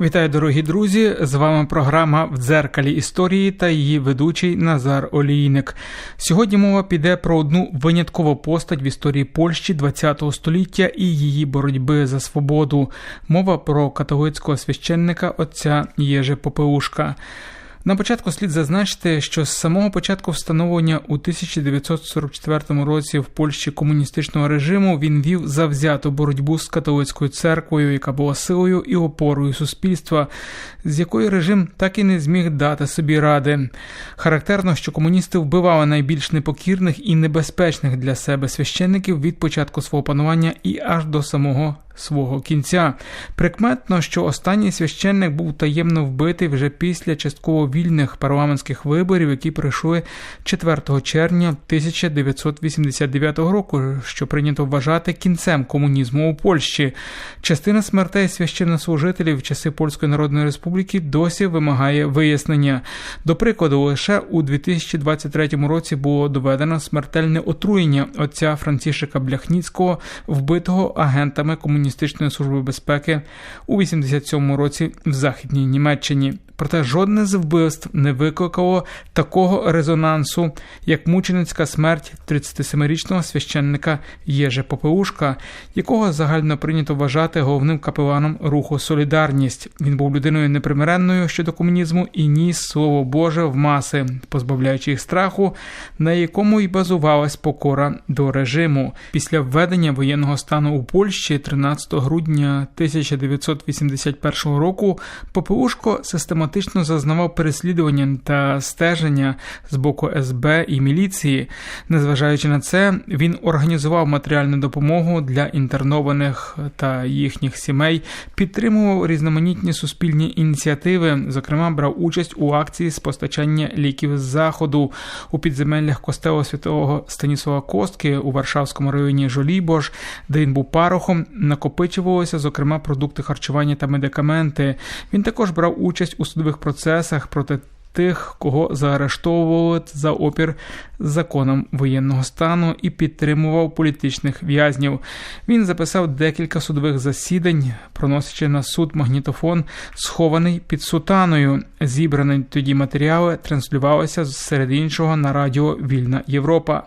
Вітаю, дорогі друзі! З вами програма в дзеркалі історії та її ведучий Назар Олійник. Сьогодні мова піде про одну виняткову постать в історії Польщі ХХ століття і її боротьби за свободу. Мова про католицького священника отця Єжи Попеушка. На початку слід зазначити, що з самого початку встановлення у 1944 році в Польщі комуністичного режиму він вів завзяту боротьбу з католицькою церквою, яка була силою і опорою суспільства, з якою режим так і не зміг дати собі ради. Характерно, що комуністи вбивали найбільш непокірних і небезпечних для себе священників від початку свого панування і аж до самого свого кінця. Прикметно, що останній священник був таємно вбитий вже після частково вільних парламентських виборів, які пройшли 4 червня 1989 року, що прийнято вважати кінцем комунізму у Польщі. Частина смертей священнослужителів в часи Польської Народної Республіки досі вимагає вияснення. До прикладу, лише у 2023 році було доведено смертельне отруєння отця Францішика Бляхніцького, вбитого агентами комуністів комуністичної служби безпеки у 87-му році в західній Німеччині. Проте жодне з вбивств не викликало такого резонансу, як мученицька смерть 37-річного священника Єже Попеушка, якого загально прийнято вважати головним капеланом руху Солідарність. Він був людиною непримиренною щодо комунізму і ніс слово Боже в маси, позбавляючи їх страху, на якому й базувалась покора до режиму. Після введення воєнного стану у Польщі 13 грудня 1981 року Попеушко систематично систематично зазнавав переслідування та стеження з боку СБ і міліції. Незважаючи на це, він організував матеріальну допомогу для інтернованих та їхніх сімей, підтримував різноманітні суспільні ініціативи, зокрема, брав участь у акції з постачання ліків з заходу у підземеллях костелу святого Станіслава Костки у Варшавському районі Жолібож, де він був парохом, накопичувалися, зокрема, продукти харчування та медикаменти. Він також брав участь у судових процесах проти тих, кого заарештовували за опір законам воєнного стану і підтримував політичних в'язнів. Він записав декілька судових засідань, проносячи на суд магнітофон, схований під сутаною. Зібрані тоді матеріали транслювалися серед іншого на радіо Вільна Європа.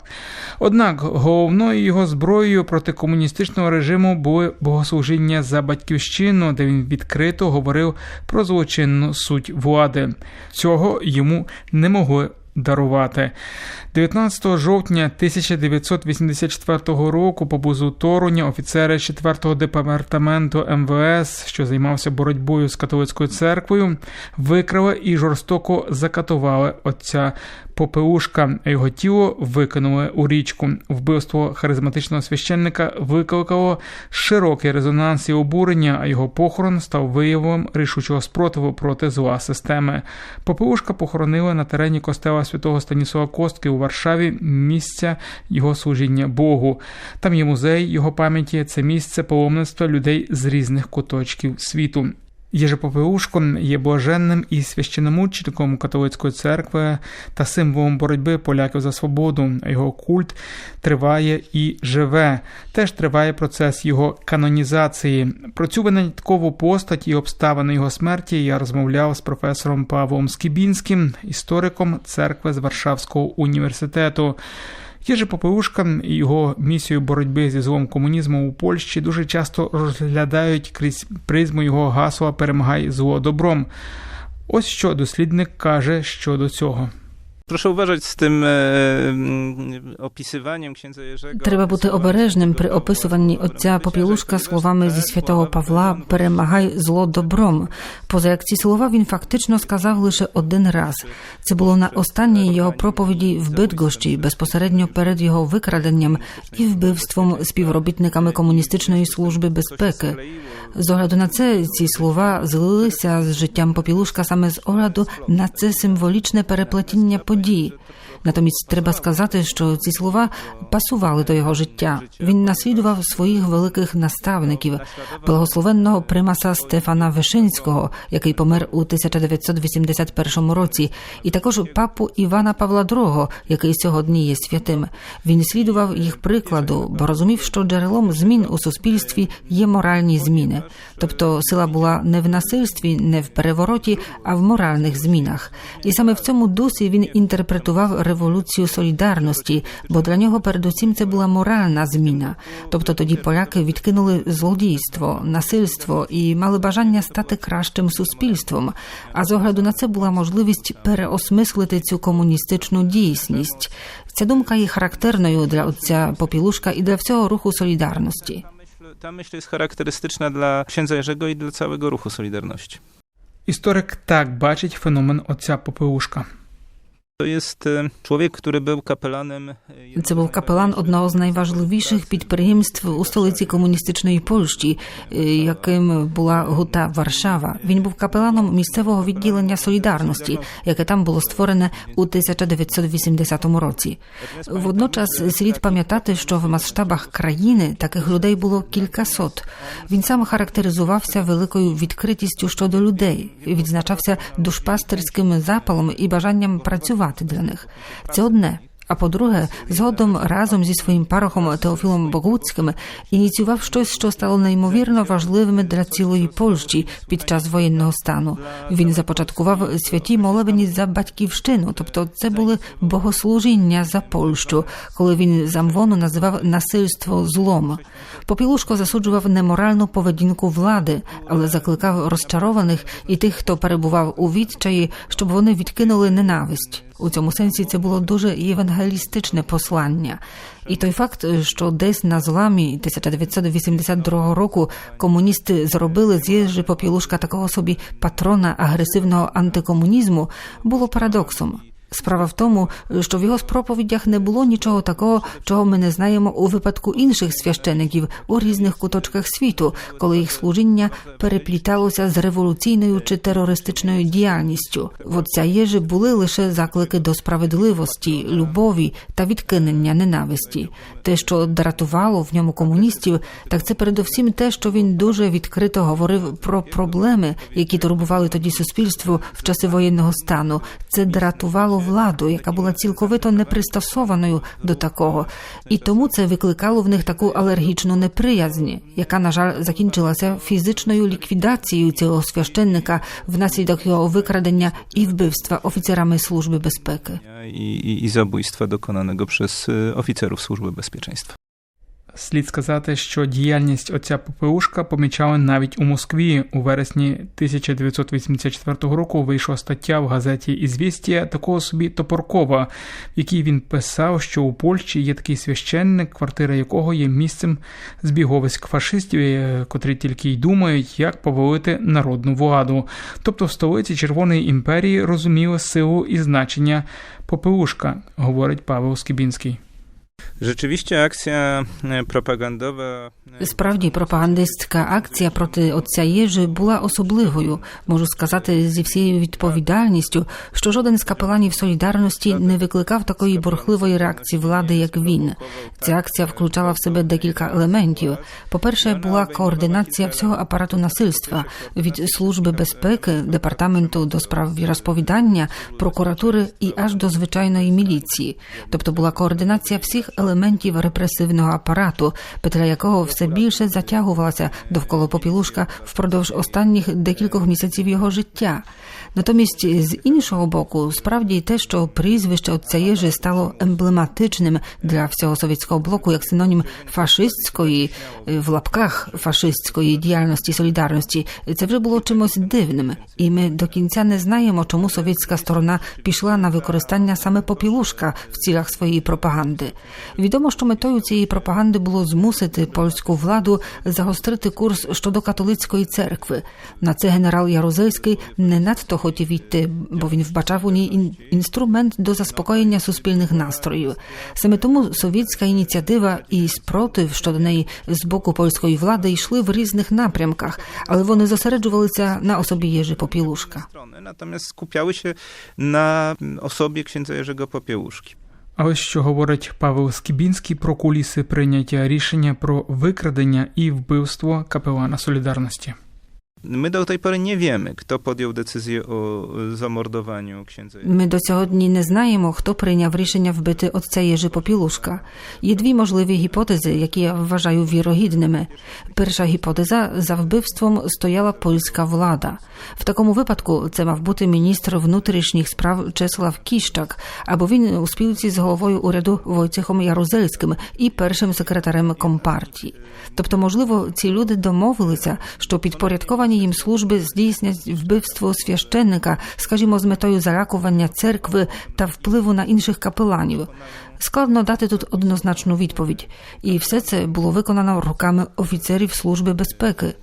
Однак головною його зброєю проти комуністичного режиму були богослужіння за батьківщину, де він відкрито говорив про злочинну суть влади. Цього йому не могли дарувати. 19 жовтня 1984 року поблизу Торуня офіцери 4-го департаменту МВС, що займався боротьбою з католицькою церквою, викрали і жорстоко закатували отця Попеушка, а його тіло викинули у річку. Вбивство харизматичного священника викликало широкий резонанс і обурення, а його похорон став виявом рішучого спротиву проти зла системи. Попеушка похоронили на терені костела святого Станіслава Костки у Варшаві місця його служіння Богу. Там є музей його пам'яті. Це місце паломництва людей з різних куточків світу. Єжепопеушко є блаженним і священомучником католицької церкви та символом боротьби поляків за свободу. Його культ триває і живе. Теж триває процес його канонізації. Про цю виняткову постать і обставини його смерті я розмовляв з професором Павлом Скібінським, істориком церкви з Варшавського університету. Єжи Попеушка і його місію боротьби зі злом комунізму у Польщі дуже часто розглядають крізь призму його гасла Перемагай зло добром. Ось що дослідник каже щодо цього. Proszę uważać z tym e, opisywaniem księdza Jerzego. Треба бути обережним при описуванні отця Попілушка словами зі святого Павла Перемагай зло добром. Поза як ці слова він фактично сказав лише один раз. Це було на останній його проповіді в Бидгощі, безпосередньо перед його викраденням і вбивством співробітниками комуністичної служби безпеки. З огляду на це ці слова злилися з життям Попілушка саме з огляду на це символічне переплетіння подій. груди. Натомість треба сказати, що ці слова пасували до його життя. Він наслідував своїх великих наставників, благословенного примаса Стефана Вишинського, який помер у 1981 році, і також папу Івана Павла II, який сьогодні є святим. Він слідував їх прикладу, бо розумів, що джерелом змін у суспільстві є моральні зміни. Тобто сила була не в насильстві, не в перевороті, а в моральних змінах. І саме в цьому дусі він інтерпретував революцію солідарності, бо для нього передусім це була моральна зміна. Тобто тоді поляки відкинули злодійство, насильство і мали бажання стати кращим суспільством. А з огляду на це була можливість переосмислити цю комуністичну дійсність. Ця думка є характерною для отця Попілушка і для всього руху солідарності. Ta myśl, ta myśl jest charakterystyczna dla księdza Jerzego i dla całego ruchu Solidarności. Історик так бачить феномен отця Попеушка. To jest e, człowiek, który był kapelanem. Це був капелан одного з найважливіших підприємств у столиці комуністичної Польщі, яким була гута Варшава. Він був капеланом місцевого відділення солідарності, яке там було створене у 1980 році. Водночас слід пам'ятати, що в масштабах країни таких людей було кількасот. Він сам характеризувався великою відкритістю щодо людей, відзначався душпастерським запалом і бажанням працювати для них. Це одне. А по-друге, згодом разом зі своїм парохом Теофілом Богуцьким ініціював щось, що стало неймовірно важливим для цілої Польщі під час воєнного стану. Він започаткував святі молебені за батьківщину, тобто це були богослужіння за Польщу, коли він з Амвону називав насильство злом. Попілушко засуджував неморальну поведінку влади, але закликав розчарованих і тих, хто перебував у відчаї, щоб вони відкинули ненависть. У цьому сенсі це було дуже євангелістичне послання. І той факт, що десь на зламі 1982 року комуністи зробили з Єжи Попілушка такого собі патрона агресивного антикомунізму, було парадоксом. Справа в тому, що в його проповідях не було нічого такого, чого ми не знаємо у випадку інших священиків у різних куточках світу, коли їх служіння перепліталося з революційною чи терористичною діяльністю. В отця Єжи були лише заклики до справедливості, любові та відкинення ненависті. Те, що дратувало в ньому комуністів, так це передусім те, що він дуже відкрито говорив про проблеми, які турбували тоді суспільство в часи воєнного стану. Це дратувало владу, яка була цілковито непристосованою до такого, і тому це викликало в них таку алергічну неприязнь, яка, на жаль, закінчилася фізичною ліквідацією цього священника внаслідок його викрадення і вбивства офіцерами служби безпеки. і і, і забійства доконаного через офіцерів служби bezpieczeństwa. Слід сказати, що діяльність отця Попеушка помічали навіть у Москві. У вересні 1984 року вийшла стаття в газеті «Ізвістія» такого собі Топоркова, в якій він писав, що у Польщі є такий священник, квартира якого є місцем збіговиськ фашистів, е, котрі тільки й думають, як повалити народну владу. Тобто в столиці Червоної імперії розуміли силу і значення Попеушка, говорить Павел Скібінський. Rzeczywiście akcja e, propagandowa. Справді, пропагандистська акція проти отця Єжи була особливою. Можу сказати зі всією відповідальністю, що жоден з капеланів солідарності не викликав такої бурхливої реакції влади, як він. Ця акція включала в себе декілька елементів. По-перше, була координація всього апарату насильства від служби безпеки, департаменту до справ віросповідання, прокуратури і аж до звичайної міліції. Тобто була координація всіх елементів репресивного апарату, петля якого все більше затягувалася довкола попілушка впродовж останніх декількох місяців його життя. Натомість, з іншого боку, справді те, що прізвище отця Єжи стало емблематичним для всього совєтського блоку як синонім фашистської е, в лапках фашистської діяльності солідарності, це вже було чимось дивним, і ми до кінця не знаємо, чому совєтська сторона пішла на використання саме попілушка в цілях своєї пропаганди. Відомо, що метою цієї пропаганди було змусити польську владу загострити курс щодо католицької церкви. На це генерал Ярузельський не надто хотів йти, бо він вбачав у ній інструмент до заспокоєння суспільних настроїв. Саме тому совєтська ініціатива і спротив щодо неї з боку польської влади йшли в різних напрямках, але вони зосереджувалися на особі Єжи Попілушка. się na mm, osobie księdza Jerzego Popiełuszki. А ось що говорить Павел Скібінський про куліси прийняття рішення про викрадення і вбивство капелана Солідарності. My do tej pory nie wiemy, kto podjął decyzję o e, zamordowaniu księdza Ми до сьогодні не знаємо, хто прийняв рішення вбити отця Єжи Попілушка. Є дві можливі гіпотези, які я вважаю вірогідними. Перша гіпотеза за вбивством стояла польська влада. В такому випадку це мав бути міністр внутрішніх справ Чеслав Кіщак, або він у спілці з головою уряду Войцехом Ярузельським і першим секретарем компартії. Тобто, можливо, ці люди домовилися, що підпорядковані їм служби здійснять вбивство священника, скажімо, з метою залякування церкви та впливу на інших капеланів. Складно дати тут однозначну відповідь, і все це було виконано руками офіцерів служби безпеки.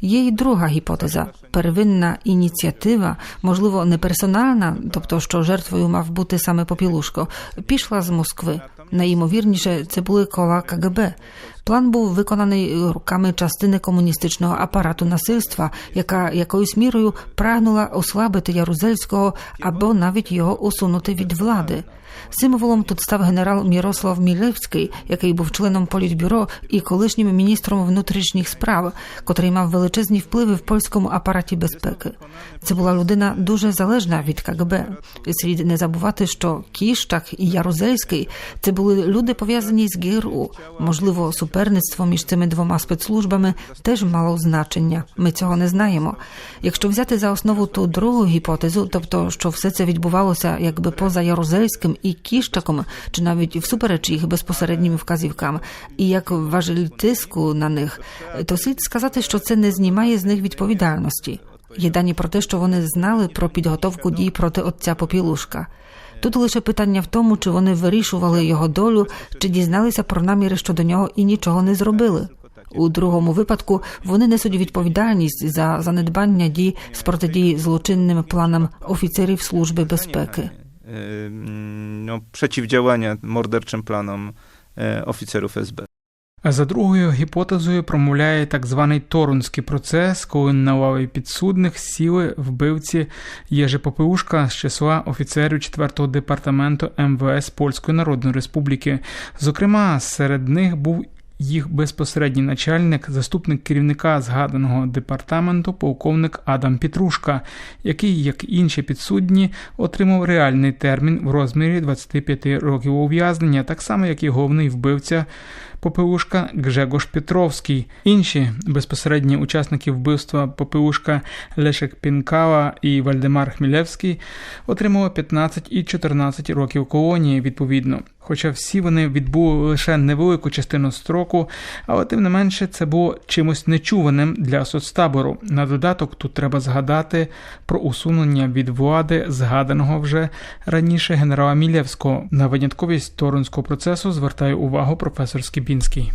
Є й друга гіпотеза первинна ініціатива, можливо, не персональна, тобто що жертвою мав бути саме Попілушко, пішла з Москви. Найімовірніше, це були кола КГБ. План був виконаний руками частини комуністичного апарату насильства, яка якоюсь мірою прагнула ослабити Ярузельського або навіть його усунути від влади. Символом тут став генерал Мірослав Мілевський, який був членом політбюро і колишнім міністром внутрішніх справ, котрий мав величезні впливи в польському апараті безпеки. Це була людина дуже залежна від КГБ. Слід не забувати, що Кіштак і Ярузельський це були люди пов'язані з ГРУ. Можливо, суперництво між цими двома спецслужбами теж мало значення. Ми цього не знаємо. Якщо взяти за основу ту другу гіпотезу, тобто що все це відбувалося якби поза Ярузельським і Кіщаком, чи навіть всупереч їх безпосереднім вказівкам, і як важель тиску на них, то слід сказати, що це не знімає з них відповідальності. Є дані про те, що вони знали про підготовку дій проти отця Попілушка. Тут лише питання в тому, чи вони вирішували його долю, чи дізналися про наміри щодо нього і нічого не зробили. У другому випадку вони несуть відповідальність за занедбання дій з протидії злочинним планам офіцерів служби безпеки. Протидіяння мордерчим планам офіцерів morderczym за другою гіпотезою промовляє так званий Торунський процес, коли на лаві підсудних сіли вбивці Єжи Попеушка з числа офіцерів 4-го департаменту МВС Польської Народної Республіки. Зокрема, серед них був їх безпосередній начальник, заступник керівника згаданого департаменту, полковник Адам Петрушка, який, як інші підсудні, отримав реальний термін в розмірі 25 років ув'язнення, так само як і головний вбивця Попелушка Гжегош Петровський. Інші безпосередні учасники вбивства Попелушка Лешек Пінкава і Вальдемар Хмілевський отримали 15 і 14 років колонії відповідно. Хоча всі вони відбули лише невелику частину строку, але тим не менше це було чимось нечуваним для соцтабору. На додаток тут треба згадати про усунення від влади згаданого вже раніше генерала Мілєвського. На винятковість Торунського процесу звертає увагу професор Скібінський.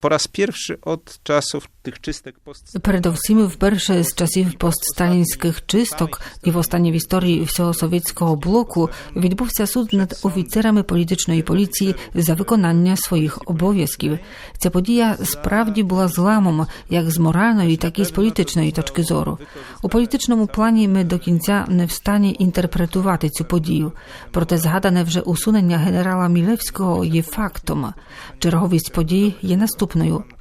Po raz pierwszy od czasów tych czystek post Передовсім вперше з часів постсталінських чисток і востаннє в історії всього совєтського блоку відбувся суд над офіцерами політичної поліції за виконання своїх обов'язків. Ця подія справді була зламом як з моральної, так і з політичної точки зору. У політичному плані ми до кінця не в стані інтерпретувати цю подію. Проте згадане вже усунення генерала Мілевського є фактом. Черговість подій є наступною: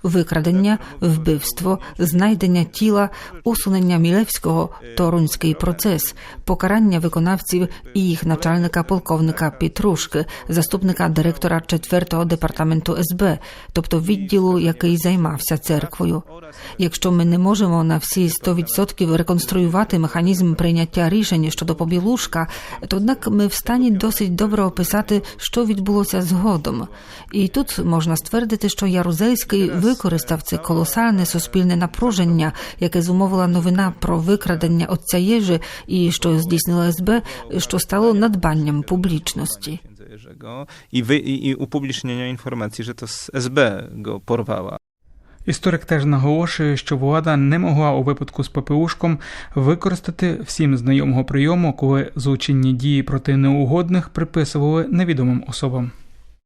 викрадення, вбивство, знайдення тіла, усунення Мілевського, Торунський процес, покарання виконавців і їх начальника полковника Петрушки, заступника директора 4-го департаменту СБ, тобто відділу, який займався церквою. Якщо ми не можемо на всі 100% реконструювати механізм прийняття рішень щодо побілушка, то однак ми в стані досить добре описати, що відбулося згодом. І тут можна ствердити, що Ярузельський використав це колосальне суспільне напруження, яке зумовила новина про викрадення отця Єжи і що здійснила СБ, що стало надбанням публічності. i, i upublicznienia informacji, że to z SB go porwała. Історик теж наголошує, що влада не могла у випадку з ППУшком використати всім знайомого прийому, коли злочинні дії проти неугодних приписували невідомим особам.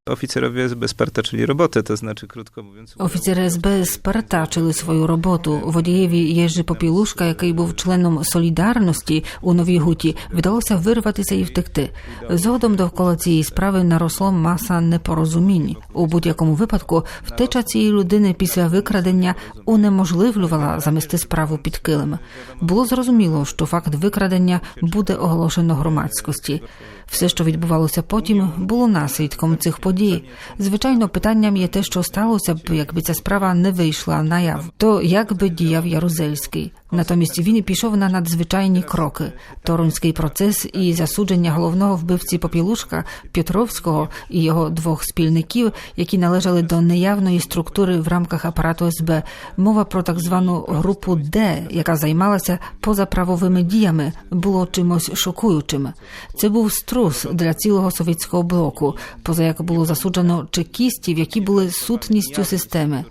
Oficerowie SB spartaczyli robotę, to znaczy, krótko mówiąc... Офіцери СБ спартачили свою роботу. Водієві Єжи Попілушка, який був членом солідарності у Новій Гуті, вдалося вирватися і втекти. Згодом довкола цієї справи наросло маса непорозумінь. У будь-якому випадку втеча цієї людини після викрадення унеможливлювала замести справу під килим. Було зрозуміло, що факт викрадення буде оголошено громадськості. Все, що відбувалося потім, було наслідком цих подій. Звичайно, питанням є те, що сталося б, якби ця справа не вийшла наяв. То як би діяв Ярузельський? Натомість він пішов на надзвичайні кроки. Торонський процес і засудження головного вбивці Попілушка Петровського і його двох спільників, які належали до неявної структури в рамках апарату СБ. Мова про так звану групу Д, яка займалася позаправовими діями, було чимось шокуючим. Це був струс для цілого совєтського блоку, поза як було засуджено чекістів, які були сутністю системи.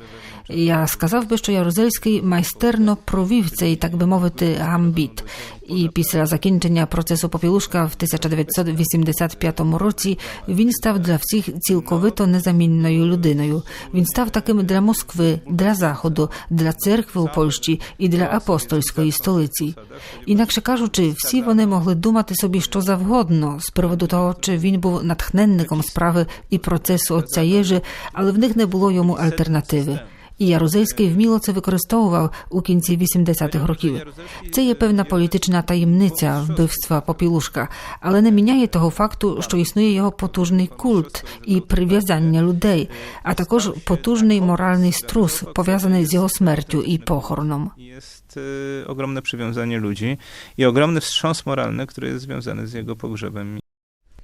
Я сказав би, що Ярузельський майстерно провів цей, так би мовити, гамбіт. І після закінчення процесу Попілушка в 1985 році він став для всіх цілковито незамінною людиною. Він став таким для Москви, для Заходу, для церкви у Польщі і для апостольської столиці. Інакше кажучи, всі вони могли думати собі що завгодно з приводу того, чи він був натхненником справи і процесу отця Єжи, але в них не було йому альтернативи. І Ярузельський вміло це використовував у кінці 80-х років. Це є певна політична таємниця вбивства Попілушка, але не міняє того факту, що існує його потужний культ і прив'язання людей, а також потужний моральний струс, пов'язаний з його смертю і похороном. Jest y, ogromne przywiązanie ludzi i ogromny wstrząs moralny, który jest związany z jego pogrzebem.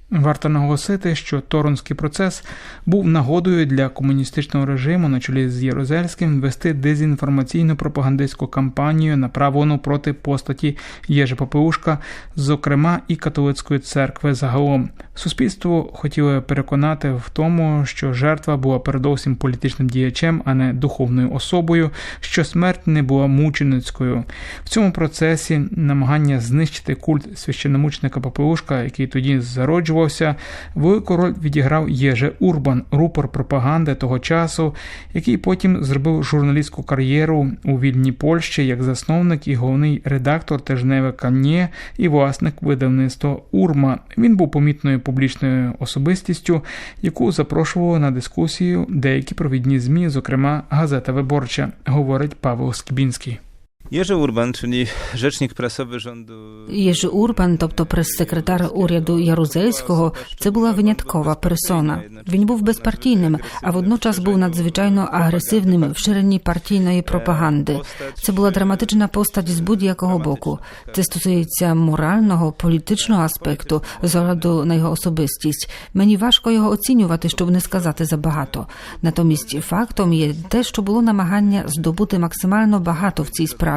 Варто наголосити, що Торонський процес був нагодою для комуністичного режиму на чолі з Єрузельським вести дезінформаційну пропагандистську кампанію, направлену проти постаті Єжи Попеушка, зокрема і католицької церкви загалом. Суспільство хотіло переконати в тому, що жертва була передовсім політичним діячем, а не духовною особою, що смерть не була мученицькою. В цьому процесі намагання знищити культ священномученика Попеушка, який тоді зароджував народжувався, велику роль відіграв Єже Урбан, рупор пропаганди того часу, який потім зробив журналістську кар'єру у вільній Польщі як засновник і головний редактор тижневика «Нє» і власник видавництва Урма. Він був помітною публічною особистістю, яку запрошували на дискусію деякі провідні змі, зокрема газета Виборча, говорить Павло Скібінський. Jerzy Urban, czyli rzecznik prasowy rządu. Єжи Урбан, тобто прес-секретар уряду Ярузельського, це була виняткова персона. Він був безпартійним, а водночас був надзвичайно агресивним в ширині партійної пропаганди. Це була драматична постать з будь-якого боку. Це стосується морального, політичного аспекту, з огляду на його особистість. Мені важко його оцінювати, щоб не сказати забагато. Натомість фактом є те, що було намагання здобути максимально багато в цій справі.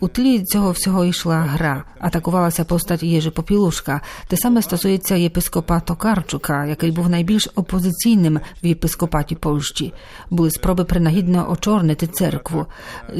У тлі цього всього йшла гра. Атакувалася постать Єжи Попілушка. Те саме стосується єпископа Токарчука, який був найбільш опозиційним в єпископаті Польщі. Були спроби принагідно очорнити церкву.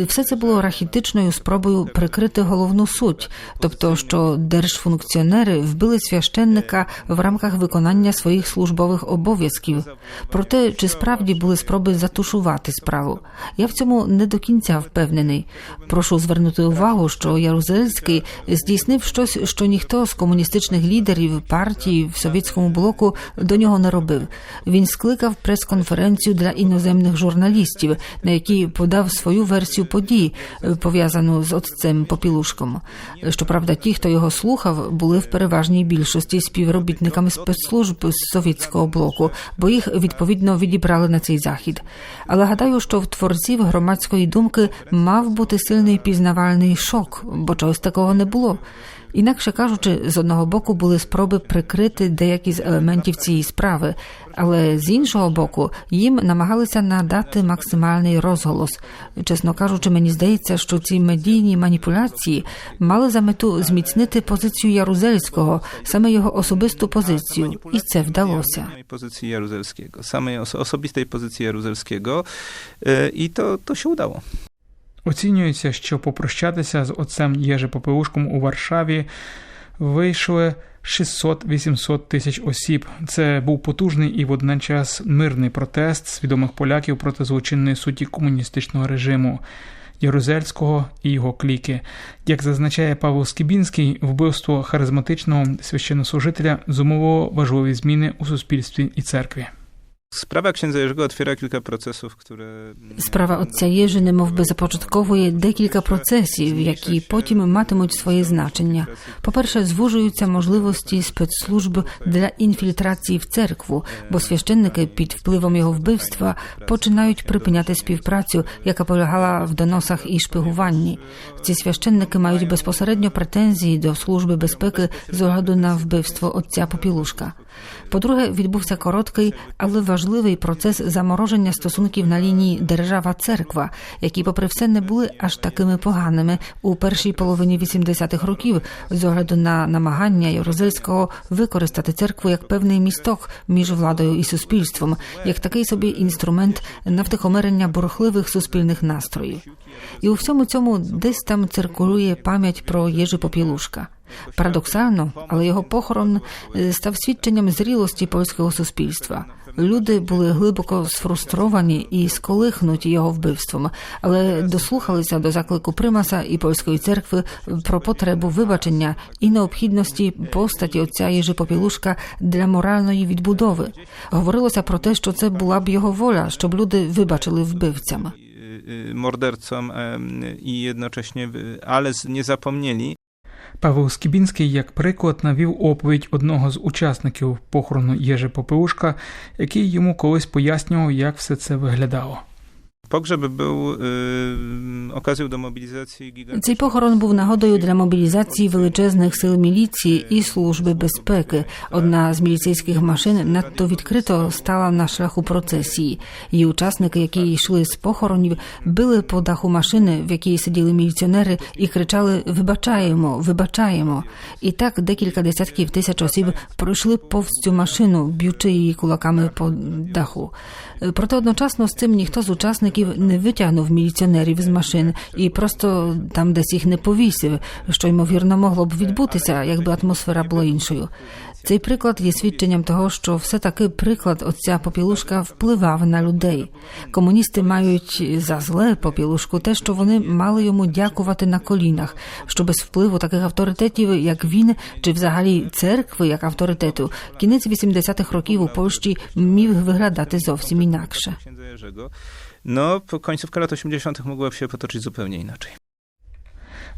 Все це було рахітичною спробою прикрити головну суть, тобто, що держфункціонери вбили священника в рамках виконання своїх службових обов'язків. Проте, чи справді були спроби затушувати справу? Я в цьому не до кінця впевнений. Прошу звернути увагу, що Ярузельський здійснив щось, що ніхто з комуністичних лідерів партії в совєтському блоку до нього не робив. Він скликав прес-конференцію для іноземних журналістів, на якій подав свою версію подій, пов'язану з отцем Попілушком. Щоправда, ті, хто його слухав, були в переважній більшості співробітниками спецслужб з совєтського блоку, бо їх відповідно відібрали на цей захід. Але гадаю, що в творців громадської думки мав бути сильний непізнавальний шок, бо чогось такого не було. Інакше кажучи, з одного боку були спроби прикрити деякі з елементів цієї справи, але з іншого боку, їм намагалися надати максимальний розголос. Чесно кажучи, мені здається, що ці медійні маніпуляції мали за мету зміцнити позицію Ярузельського, саме його особисту позицію, і це вдалося. Samej oso- osobistej pozycji Jaruzelskiego e, i to, to się udało. Оцінюється, що попрощатися з отцем Єжи Попеушком у Варшаві вийшли 600-800 тисяч осіб. Це був потужний і водночас мирний протест свідомих поляків проти злочинної суті комуністичного режиму. Ярузельського і його кліки. Як зазначає Павло Скібінський, вбивство харизматичного священнослужителя зумовило важливі зміни у суспільстві і церкві. Sprawa księdza Jerzego otwiera kilka procesów, które... Справа отця Єжи немовби започатковує декілька процесів, які потім матимуть своє значення. По-перше, звужуються можливості спецслужб для інфільтрації в церкву, бо священники під впливом його вбивства починають припиняти співпрацю, яка полягала в доносах і шпигуванні. Ці священники мають безпосередньо претензії до служби безпеки з огляду на вбивство отця Попілушка. По-друге, відбувся короткий, але важливий процес замороження стосунків на лінії держава-церква, які, попри все, не були аж такими поганими у першій половині 80-х років, з огляду на намагання Єрузельського використати церкву як певний місток між владою і суспільством, як такий собі інструмент на втихомирення бурхливих суспільних настроїв. І у всьому цьому десь там циркулює пам'ять про Єжи Попілушка. Парадоксально, але його похорон е, став свідченням зрілості польського суспільства. Люди були глибоко сфрустровані і сколихнуті його вбивством, але дослухалися до заклику примаса і польської церкви про потребу вибачення і необхідності постаті отця Єжи Попілушка для моральної відбудови. Говорилося про те, що це була б його воля, щоб люди вибачили вбивцям. mordercom i jednocześnie, ale nie zapomnieli, Павел Скібінський, як приклад, навів оповідь одного з учасників похорону Єжи Попеушка, який йому колись пояснював, як все це виглядало. Цей похорон був нагодою для мобілізації величезних сил міліції і служби безпеки. Одна з міліцейських машин надто відкрито стала на шляху процесії. Її учасники, які йшли з похоронів, били по даху машини, в якій сиділи міліціонери, і кричали Вибачаємо, вибачаємо. І так декілька десятків тисяч осіб пройшли повз цю машину, б'ючи її кулаками по даху. Проте одночасно з цим ніхто з учасників не витягнув міліціонерів з машин і просто там десь їх не повісив, що ймовірно могло б відбутися, якби атмосфера була іншою. Цей приклад є свідченням того, що все таки приклад отця Попілушка впливав на людей. Комуністи мають за зле Попілушку те, що вони мали йому дякувати на колінах, що без впливу таких авторитетів, як він, чи взагалі церкви як авторитету, кінець 80-х років у Польщі міг виглядати зовсім інакше. No końcówka lat 80. mogła się potoczyć zupełnie inaczej.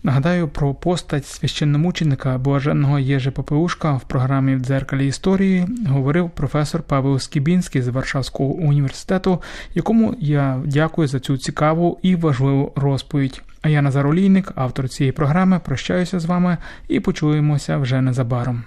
Нагадаю про постать священномученика блаженного Єжи Попеушка в програмі в дзеркалі історії говорив професор Павел Скібінський з Варшавського університету, якому я дякую за цю цікаву і важливу розповідь. А я Назар Олійник, автор цієї програми, прощаюся з вами і почуємося вже незабаром.